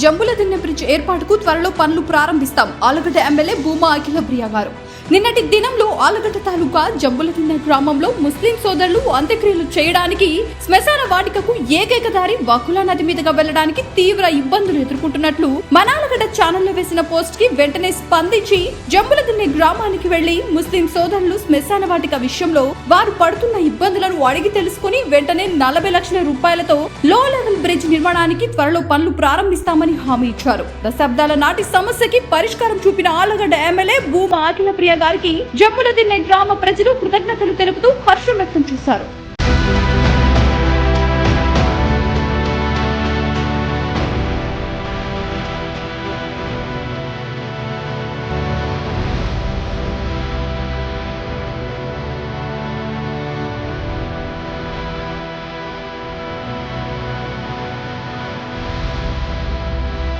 జంబుల దిన్నె bridge ఏర్పాటుకు త్వరలో పనులు ప్రారంభిస్తాం. ఆలగడ్డ ఎమ్మెల్యే భూమా అఖిలప్రియ గారు. నిన్నటి దినంలో ఆలగడ్డ తాలూకా జంబులదిన్నె గ్రామంలో ముస్లిం సోదరులు అంత్యక్రియలు చేయడానికి శ్మశాన వాటికకు ఏకైక దారి వకులా నది మీదుగా వెళ్ళడానికి తీవ్ర ఇబ్బందులు ఎదుర్కొంటున్నట్లు మనాలగడ్డ ఛానల్లో వేసిన పోస్ట్కి వెంటనే స్పందించి జంబులదిన్నె గ్రామానికి వెళ్ళి ముస్లిం సోదరులు శ్మశాన వాటిక విషయంలో వారు పడుతున్న ఇబ్బందులను అడిగి తెలుసుకుని వెంటనే నలభై లక్షల రూపాయలతో లో లెవెల్ బ్రిడ్జ్ నిర్మాణానికి త్వరలో పనులు ప్రారంభిస్తామని హామీ ఇచ్చారు. దశాబ్దాల నాటి సమస్యకి పరిష్కారం చూపిన ఆలగడ్డ ఎమ్మెల్యే భూమా అఖిల ప్రియ గారికి జమ్ముల దిన్నె గ్రామ ప్రజలు కృతజ్ఞతలు తెలుపుతూ హర్షం వ్యక్తం చేశారు.